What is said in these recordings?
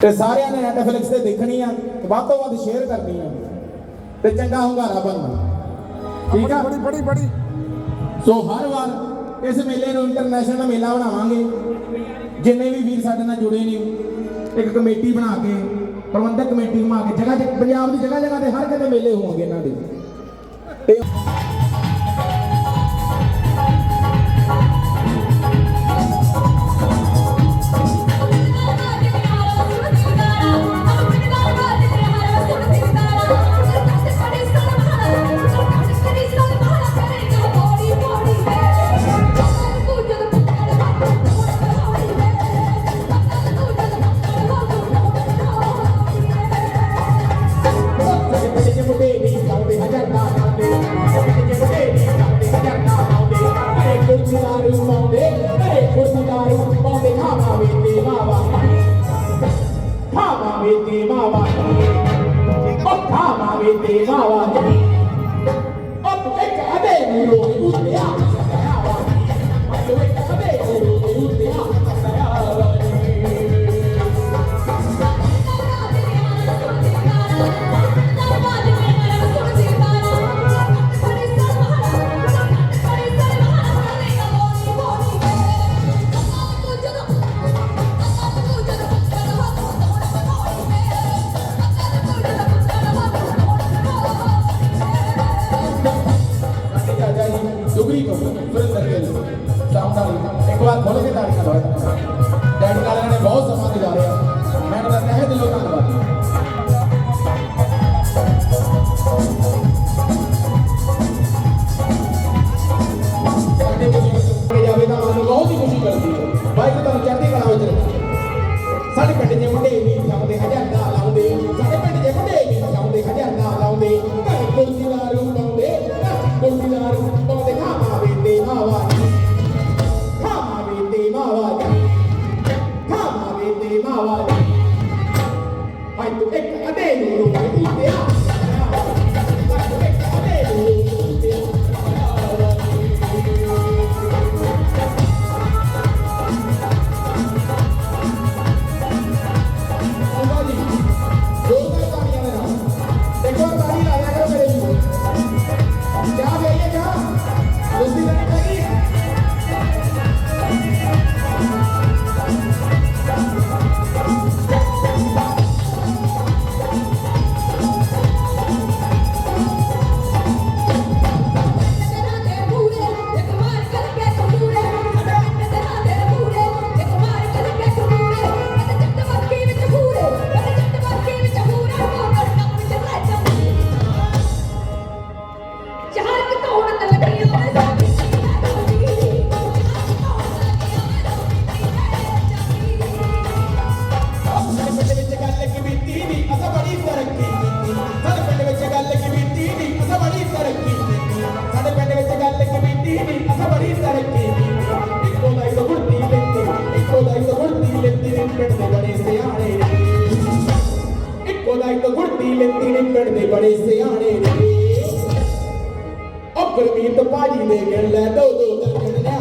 ਤੇ ਸਾਰਿਆਂ ਨੇ ਨੈਟਫਲਿਕਸ ਤੇ ਦੇਖਣੀ ਆ ਤੇ ਵੱਧ ਤੋਂ ਵੱਧ ਸ਼ੇਅਰ ਕਰਨੀ ਆ। ਤੇ ਚੰਗਾ ਹੁੰਗਾਰਾ ਬਣਨਾ। ਠੀਕ ਆ? ਬੜੀ ਬੜੀ ਬੜੀ। ਸੋ ਹਰ ਵਾਰ ਇਸ ਮੇਲੇ ਨੂੰ ਇੰਟਰਨੈਸ਼ਨਲ ਮੇਲਾ ਬਣਾਵਾਂਗੇ। ਜਿੰਨੇ ਵੀ ਵੀਰ ਸਾਡੇ ਨਾਲ ਜੁੜੇ ਨੇ ਇੱਕ ਕਮੇਟੀ ਬਣਾ ਕੇ ਪ੍ਰਬੰਧਕ ਕਮੇਟੀ ਬਣਾ ਕੇ ਜਗ੍ਹਾ ਜਗ੍ਹਾ ਪੰਜਾਬ ਦੀ ਜਗ੍ਹਾ ਜਗ੍ਹਾ ਤੇ ਹਰ ਕਿਤੇ ਮੇਲੇ ਹੋਣਗੇ ਇਹਨਾਂ ਦੇ। ਤੇ ပါဝေတေမပါထပါဝေတေမပါထပါဝေတေမပါ સુરેન્દ્ર સુરેન્દ્ર ચાવડા એકવાર બોલે કે તારીખ ਪਿੰਡ ਦੇ ਬੜੇ ਸਿਆਣੇ ਨੇ। ਇੱਕੋ ਦਾ ਇੱਕ ਗੁੜਤੀ ਲੈਂਦੀ ਨੀ, ਪਿੰਡ ਦੇ ਬੜੇ ਸਿਆਣੇ ਨੇ। ਉਹ ਗੁਰਮੀਤ ਭਾਜੀ ਦੇ ਗਿਣ ਲੈ ਦੋ ਦੋ ਦਰਜਾ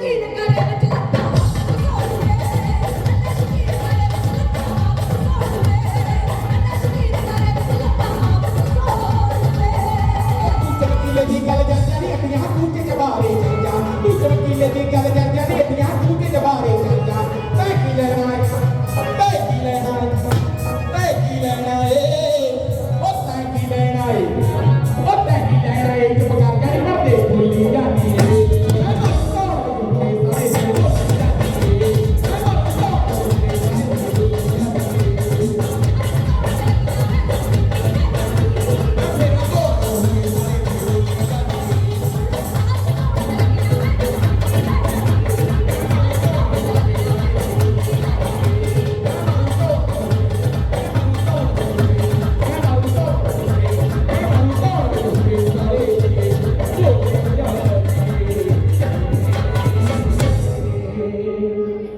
Let me.